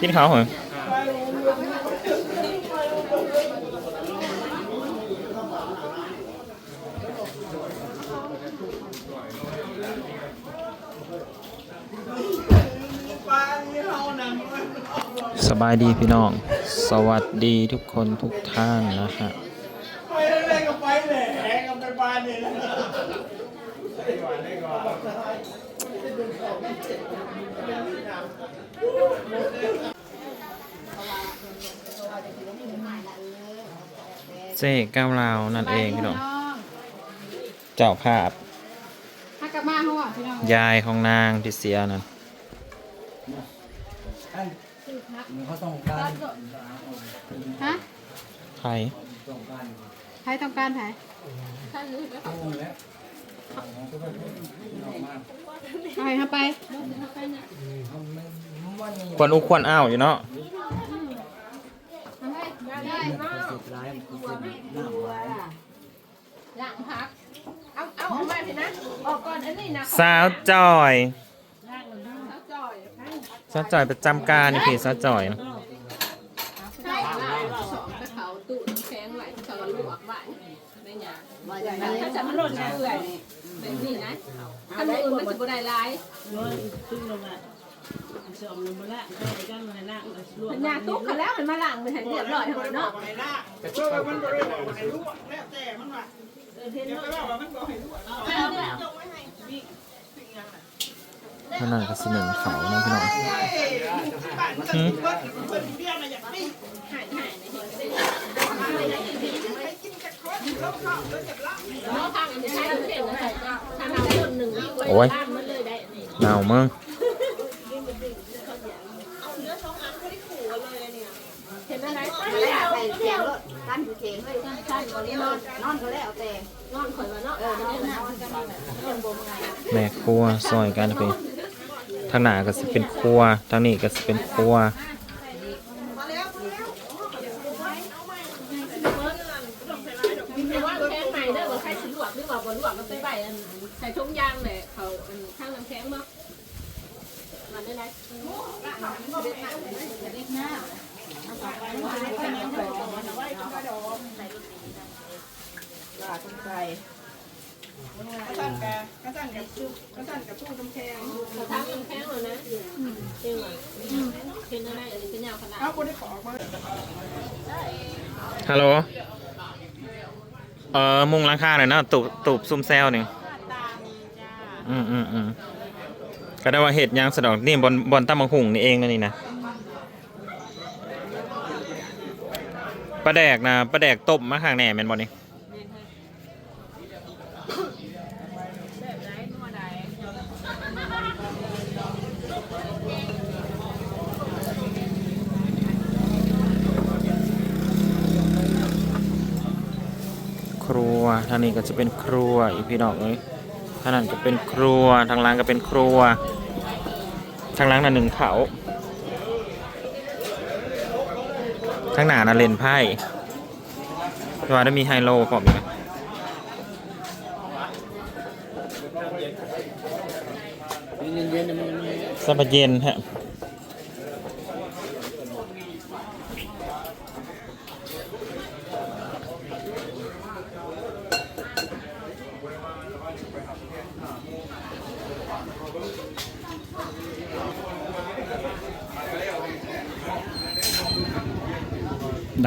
กินข้าวเหรอสบายดีพี่น้อง สวัสดีทุกคนทุกท่านนะฮะไป เล่นๆก็ไปแหละกับไปบ้านเนี่ยนะเจ๊ก้าวลาวนั่นเองพี่น้องเจ้าภาพถ้ากลับมาเขาอะพี่น้องยายของนางที่เสียนั่นเขาต้องการฮะใครใครต้องการใครตู้แล้วเอาให้เขาไป ควรอุควรอ้าวอยู่เนาะหลังพักเอาเอาออกมาสินะออกก่อนอันนี้นะสาวจอยเขาจ่อยสาวจอยประจำการนี่พี่สาวจอยนะใช่สองกระเขาตู้น้ำแข็งไหวเขาลวกไว้ไม่หยาถ้าจะมันหล่นเอื่อยแบบนี้นะถ้ามืออื่นมันจะบ่ได้หลายซึ่งลงอะ สอมลงมาละไปกันมาละลวกมันยาตุ๊กเขาแล้วมันมาหลังมันให้เรียบร้อยทั้งหมดเนาะไปหน้าเพื่อมันบริบอกให้รู้แล้วแต่มันว่าะท่ามันบอกให้รู้นั่นน่ะก็สนิมเขานะพี่น้องบ้าะเปิดเปิดเบี้ยนะอย่างนี้เนาะทางอันนี้ใช้เข็มนะถ้าเราต้นหนึ่งโอ้ยหนาวมึง เห็นอะไร แล้วใส่เสียงรถท่านผู้เข่งเฮ้ยท่านก็นอนนอนก็แล้วแต่ นอนข่อยว่าเนาะ เออนอนก็นอนกันเรื่องบ่มไง แม่ครัวซอยกันพี่ทางหน้าก็สิเป็นครัวทางนี้ก็สิเป็นครัว แต่ว่าแข็งใหม่เด้อว่าใครสิลวกหรือว่าบ่ลวกก็ไปใบอันใส่ถุงยางเลยเขาอันข้างน้ำแข็งเนาะมันได้ไร ว่าต้องใส่ กระสันกับกระสันกับตู้ กระสันกับตู้กำแพงเขาทำน้ำแข็งเลยนะจริงอะเห็นอะไรอันนี้เป็นยาวขนาดเอาคนได้ขอมาฮัลโหล เอ่อ มุงหลังคาหน่อยนะตูบตูบซุ่มแซวนี่อืมอืมอืมก็ได้ว่าเห็ดยางสะดอกนี่บอลบอลตั้มบังหุงนี่เองนะนี่นะปลาแดกนะปลาแดกต้มมาข้างแหน่แม่นบอนี่ ทางนี้ก็จะเป็นครัวอีกพี่น้องเอ้ยทางนั้นก็เป็นครัวทางล่างก็เป็นครัว ทางล่างน่ะหนึ่งเขาทางหน้าน่ะเล่นไพ่แต่ว่าได้มีไฮโลพร้อมอีกนะสบายเย็นฮะ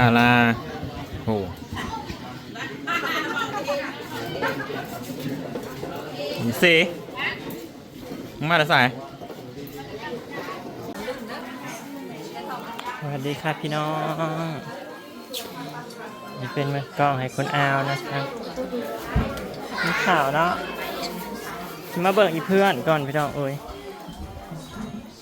ดาราโหสิมาแต่สายสวัสดีครับพี่น้องนี่เป็นมือกล้องให้คุณอาวนะครับมีข่าวเนาะมาเบิกอีเพื่อนก่อนพี่น้องเอ้ย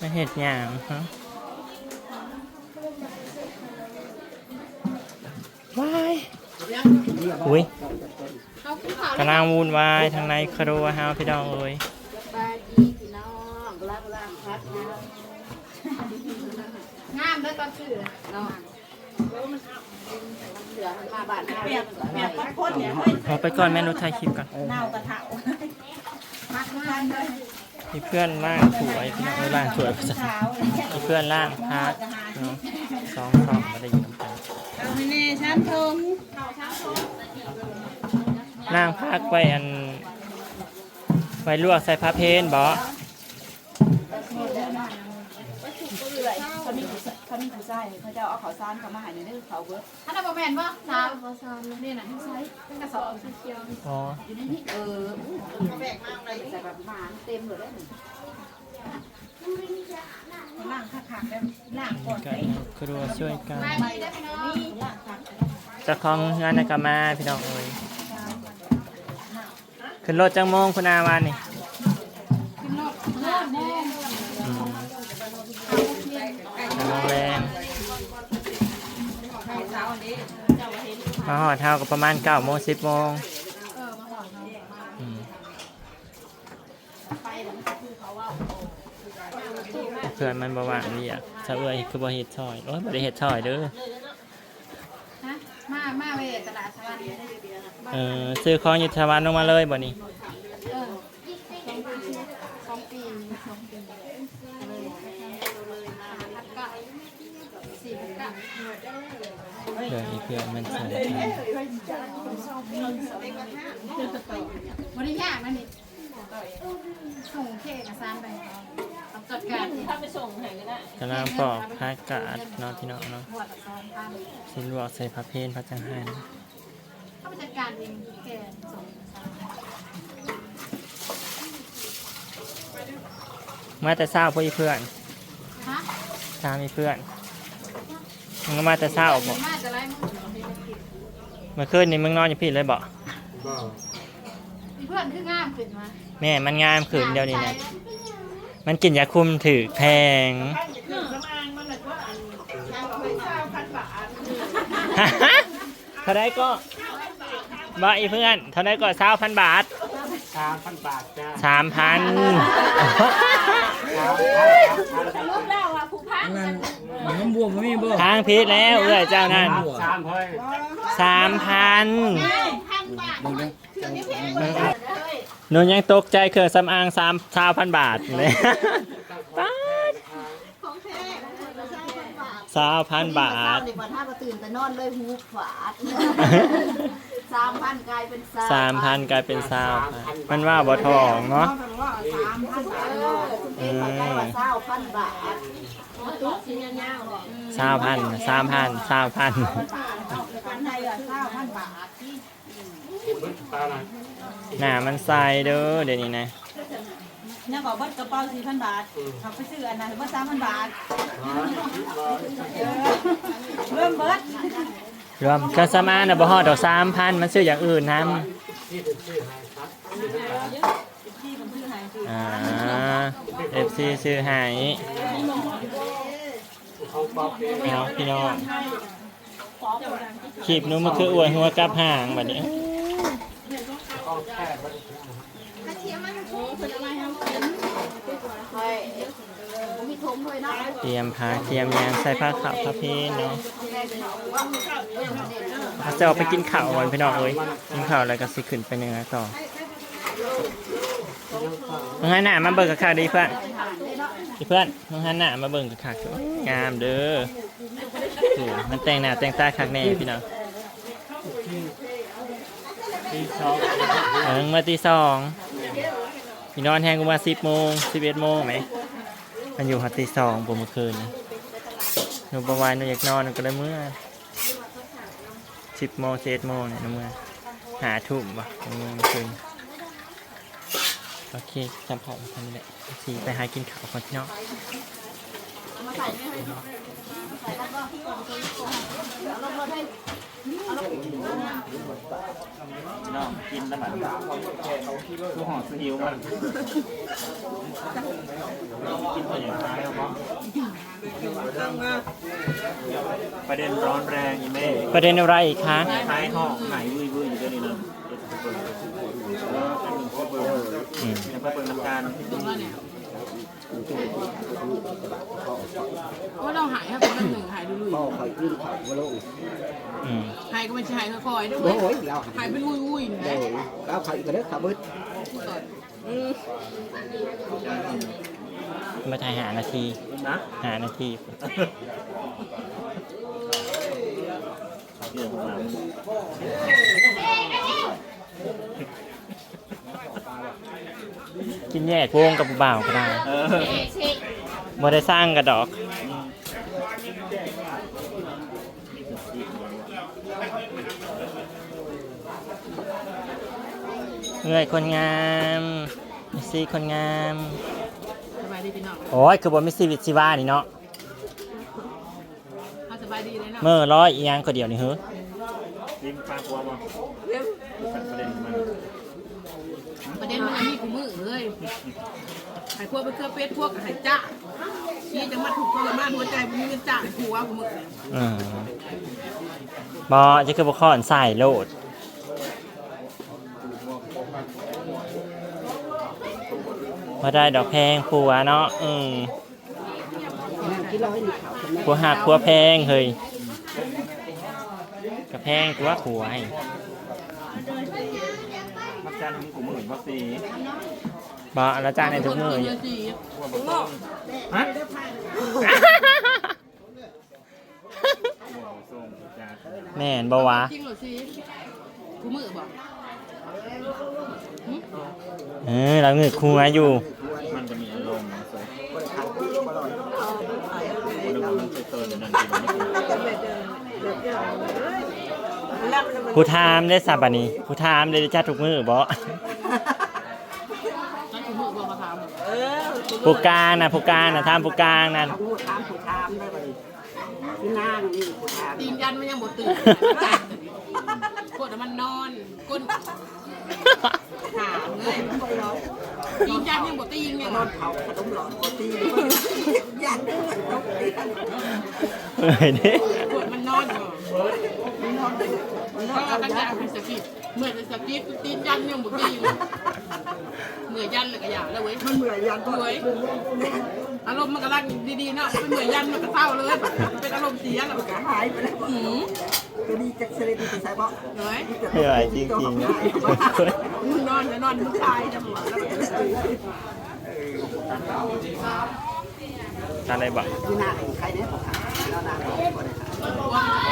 มาเห็ดอย่างฮะ อุ้ยเขาขึ้นากำลังวุ่นวายทางในครัวฮาพี่น้องเอ้ยปลาดีพี่น้องรักรักพัดนะงามเลยตอนซื้อเนาะเหลือมันมาบ้านเปียกเปียกพักพ้นเนี่ยขอไปก่อนแม่นุชถ่ายคลิปก่อนเน่ากระเถามักงามเลยมีเพื่อนล่างถวยพี่น้องล่างถวยมีเพื่อนล่างพักเนาะสองสอง แน่ชั้นทงล่างพักไว้อัน ไว้ลวกใส่ผ้าเพนบ่เขามีเขามีผู้ชายเขาจะเอาข้าวสารเขามาให้ในเรื่องเขาเบิดท่านเอาบ่แม่นบ่สาวบ่ซานนี่น่ะใช้เป็นกระสอบเขียวอ๋ออยู่ในนี้เออใส่แบบหมาเต็มเลยได้หนึ่ง ล่างคักๆแล้วล่างก่อนกันครัวช่วยกันมาดีได้อพี่น้องเจะคลองงานนากามาพี่น้องเอ้ยขึ้นรถจังโมงคุณอาวานนี่ขึ้นรถรถแดงอืมโรงแรมมาหอดเท่ากับประมาณเก้าโมงสิบโมง เออมาหอดเนาะ อืมเพื่อนมันบว่างนี่อะสะเอื้อยคือบ่เฮ็ดช่อยโอ้ยบ่ได้เฮ็ดช่อยเด้อฮะมามาเวตลาดสวรรค์เออซื้อของอยุทธวันลงมาเลยบ่นี่เออสองปีสองปีพัดกะสี่พัดกะเดี๋ยวอีเพื่อนมันใส่บริยากนั่น นี่ส่งเคเอกสารไปเอาจัดการที่ถ้าไปส่งให้ก็ได้กำลังปอกผ้ากาดเนาะพี่น้องเนาะบวชสองพันสิลวกใส่ผ้าเพนผ้าจังหันเข้าไปจัดการเองแกส่งสารมาแต่เช้าพวกอีเพื่อนฮะตามอีเพื่อนมึงก็มาแต่เช้าบ่มาจะไล่มึงเมื่อคืนนี่มึงนอนอยู่พี่เลยบ่ มีเพื่อนคืองามขึ้นมา แม่มันงามขืนเดียวนี้นะมันกินยาคุมถือแพงตั้งจะขึ้นสมางมันเลยว่าอันยางไปเศร้าพันบาทเท่าไรก็บ่อีเพื่อน เท่าไรก็เช้าพันบาทสามพันบาทจ้าสามพันรูปแล้วอะผู้พักนั่นน้ำบวมมีบ่ทางพิษแล้วเอื้อยเจ้านั่นสามเฮ้ยสามพันพันบาท หนูยังตกใจเครื่องสำอางสามสามพันบาทเลยป๊าดสามพันบาทในวันห้าก็ตื่นแต่นอนเลยหูฝาดสามพันกลายเป็นสามพันกลายเป็นสาวพันมันว่าบ่ทองเนาะสามพันบาทเออคุณเองขอใจว่าเศร้าพันบาทตุ๊กชิ้นยาวๆเลยสามพันสามพันสามพันพันไทยอะเศร้าพันบาทที่หน้ามันใส่เด้อเดี๋ยวนี้นะเนี่ยขอเบิดกระเป๋าสี่พันบาทเขาไปซื้ออันนั้นเบิดสามพันบาทเริ่มเบิดรวมเครื่องสำอางน่ะบ่ฮอดดอกสามพันมันซื้ออย่างอื่นทำอ่าเอฟซีซื้อให้เอาพี่น้องขีบหนู้มันคืออวยหัวกับห่างแบบนี้ เฮ้ยมีถุงด้วยนะเตรียมผ้าเตรียมยางใส่ผ้าขาวผ้าเพนเนาะเขาจะออกไปกินข้าวก่อนพี่น้องเอ้ยกินข้าวแล้วก็สิขึ้นไปเนื้อต่อน้องฮันน่ะมาเบิ่งกับข้าวดีเพื่อนดีเพื่อนน้องฮันน่ะมาเบิ่งกับข้าวงามเด้อมันแต่งหน้าแต่งตาคักแน่พี่น้อง เอิงมาตีสองพี่นอนแทงกูมาสิบโมงสิบเอ็ดโมงไหมมันอยู่หัดตีสองผมเมื่อคืนหนูประวายหนูอยากนอนหนูก็เลยเมื่อสิบโมงสิบเจ็ดโมงเนี่ยหนูเมื่อหาทุ่มวะหนูเมื่อคืนโอเคจำผาแค่นี้แหละสีไปหากินข้าวก่อนพี่น้อง น้องกินแล้วมันคือห่อสยิวมันกินไปอย่างไรครับประเด็นร้อนแรงอีเม่ประเด็นอะไรอีกคะท้ายห้องหายวุ้ยวุ้ยอยู่ด้วยนี่นะอืมยังไปเปิดน้ำการ โอ้เราหายครับเป็นหนึ่งหายดุยอืมหายก็ไม่ใช่หายค่อยๆด้วยโอ้ยเราหายเป็นวุ้ยๆนะเรา khởi cái đất khởi bớt ก่อนมาถ่ายหานาทีนะหานาทีเรื่องของเรา กินแยกวงกับผู้บ่าวก็ได้เออบ่ได้สร้างกระดอกเอ้ยคนงามมิสซี่คนงาม สบายดีพี่น้องโอ้ย คือบ่มิสซี่วิซิว่านี่เนาะเขาสบายดีเลยเนาะเมื่อร้อยอีหยังก็เดียวนี่เฮ้อยิ้มปลาปัวมาประเด็นมัน ประเด็นมันมีกูมือเลยไอ้พวกเป็นเครือเป็ดพวกไอ้จ้าที่จะมาถูกทรมานหัวใจมันมีจ้าหัวกูมืออืมบอจะคือบ่ข้อใส่โลดมาได้ดอกแพงผัวเนาะอืมผัวหักผัวแพงเฮ้ยกระแพงตัวผัวไอ้ จันมึงกูมื่นมักสีบอแล้วจ้างในทุกมือเยอยู่อะสิฮะส่งจ้าแม่นบ่วะจริงเหรอสิกูมือบอกเออเราเงือกครัวอยู่ มันจะมีอารมณ์สวยคนนึงมันจะเติมนั่นกินไม่กิน ผู้ทามได้สับอันนี้ผู้ทามได้จ้าทุกมือบ่นั่นกูมือบอกมาทำผู้กลางนะผู้กลางนะทามผู้กลางนั่นผู้ถามผู้ถามได้บ่ดิพี่นางนี่ผู้ถามตีนยันมันยังบ่ตื่นกดมันนอนก้นหามเลยตีนยันยังบ่ตีนไงนอนเผาขนมหลอดก็ตียันต้องตีเอ้ยเด้ กดมันนอนอยู่นอนเลยนอเพนรากัว่าตั้งนยาเป็นสกิปเมื่อเป็นสกิปตีนยันยังบ่ตีนเมื่อยยันเลยก็อย่าแล้วเว้ยมันเหนื่อยยันก็เว้ยอารมณ์มันกำลังดีๆเนาะเป็นเมื่อยยันมันก็เศร้าเลยเป็นอารมณ์เสียแล้วก็หายไปแล้วหืมตัวนี้จะเสด็จไปใส่บ่เฮ้ยเฮ้ยจริงๆนะมึงนอนจะนอนมึงตายจะหมดแล้วอะไรบอกพี่นางใครเนี่ยผมถามแล้วนางก็ได้ว่า Wow.